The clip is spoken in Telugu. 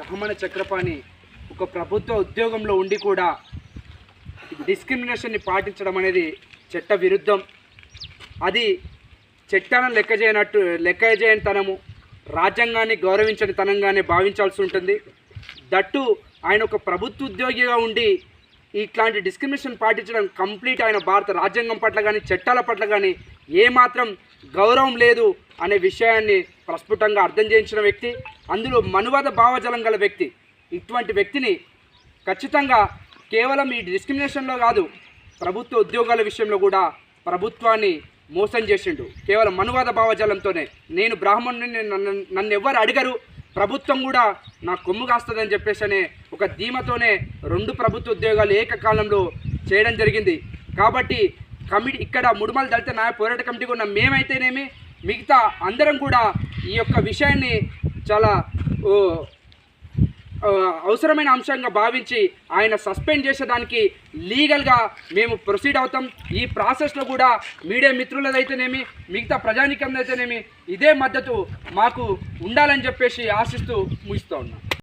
బ్రాహ్మణ చక్రపాణి ఒక ప్రభుత్వ ఉద్యోగంలో ఉండి కూడా డిస్క్రిమినేషన్ని పాటించడం అనేది చట్ట విరుద్ధం అది చట్టాలను లెక్క చేయనట్టు లెక్క చేయని తనము రాజ్యాంగాన్ని గౌరవించని తనంగానే భావించాల్సి ఉంటుంది. దట్టు ఆయన ఒక ప్రభుత్వ ఉద్యోగిగా ఉండి ఇట్లాంటి డిస్క్రిమినేషన్ పాటించడం కంప్లీట్ ఆయన భారత రాజ్యాంగం పట్ల కానీ చట్టాల పట్ల కానీ ఏమాత్రం గౌరవం లేదు అనే విషయాన్ని ప్రస్ఫుటంగా అర్థం చేయించిన వ్యక్తి అందులో మనువాద భావజలం గల వ్యక్తి. ఇటువంటి వ్యక్తిని ఖచ్చితంగా కేవలం ఈ డిస్క్రిమినేషన్లో కాదు ప్రభుత్వ ఉద్యోగాల విషయంలో కూడా ప్రభుత్వాన్ని మోసం చేసిండు. కేవలం మనువాద భావజాలంతోనే. నేను బ్రాహ్మణుని నన్ను నన్ను ఎవ్వరు అడిగరు. ప్రభుత్వం కూడా నా కొమ్ము కాస్తుందని చెప్పేసి అనే ఒక ధీమతోనే రెండు ప్రభుత్వ ఉద్యోగాలు ఏకకాలంలో చేయడం జరిగింది. కాబట్టి కమిటీ ఇక్కడ ముడుమల దళిత న్యాయ పోరాట కమిటీగా ఉన్న మేమైతేనేమి మిగతా అందరం కూడా ఈ యొక్క విషయాన్ని చాలా అవసరమైన అంశంగా భావించి ఆయన సస్పెండ్ చేసేదానికి లీగల్గా మేము ప్రొసీడ్ అవుతాం. ఈ ప్రాసెస్లో కూడా మీడియా మిత్రులదైతేనేమి మిగతా ప్రజానికందైతేనేమి ఇదే మద్దతు మాకు ఉండాలని చెప్పేసి ఆశిస్తూ ముగిస్తూ ఉన్నాం.